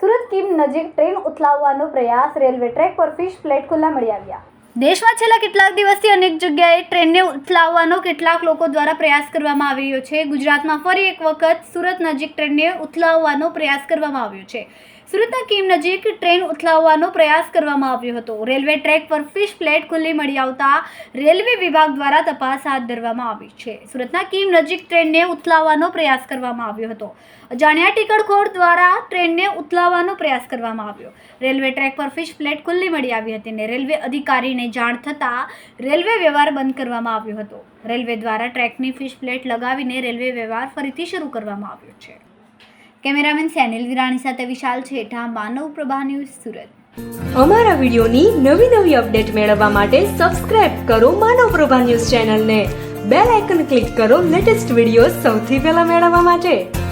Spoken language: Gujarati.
સુરત કિમ નજીક ટ્રેન ઉથલાવવાનો પ્રયાસ રેલવે ટ્રેક પર ફિશ પ્લેટ ખુલ્લા મળી આવ્યા. દેશમાં છેલ્લા કેટલાક દિવસથી અનેક જગ્યાએ ટ્રેનને ઉથલાવવાનો કેટલાક લોકો દ્વારા પ્રયાસ કરવામાં આવી રહ્યો છે. ગુજરાતમાં ફરી એક વખત સુરત નજીક ટ્રેનને ઉથલાવવાનો પ્રયાસ કરવામાં આવ્યો છે. સુરતના કીમ નજીક ટ્રેન ઉથલાવવાનો પ્રયાસ કરવામાં આવ્યો હતો. રેલવે ટ્રેક પર ફિશ પ્લેટ ખુલ્લી મળી આવતા રેલવે વિભાગ દ્વારા તપાસ હાથ ધરવામાં આવી છે. સુરતના કીમ નજીક ટ્રેનને ઉથલાવવાનો પ્રયાસ કરવામાં આવ્યો હતો. અજાણ્યા ટિકટખોર દ્વારા ટ્રેનને ઉથલાવવાનો પ્રયાસ કરવામાં આવ્યો. રેલવે ટ્રેક પર ફિશ પ્લેટ ખુલ્લી મળી આવી હતી અને રેલવે અધિકારીને જાણ થતાં રેલવે વ્યવહાર બંધ કરવામાં આવ્યો હતો. રેલવે દ્વારા ટ્રેકની ફિશ પ્લેટ લગાવીને રેલવે વ્યવહાર ફરીથી શરૂ કરવામાં આવ્યો છે. કેમેરામેન સેનિલ વિરાણી સાથે વિશાલ છેઠા, માનવ પ્રભા ન્યૂઝ સુરત. અમારા વિડીયોની નવી નવી અપડેટ મેળવવા માટે સબસ્ક્રાઇબ કરો માનવ પ્રભા ન્યૂઝ ચેનલને. બેલ આઇકન ક્લિક કરો લેટેસ્ટ વીડિયો સૌથી પહેલા મેળવવા માટે.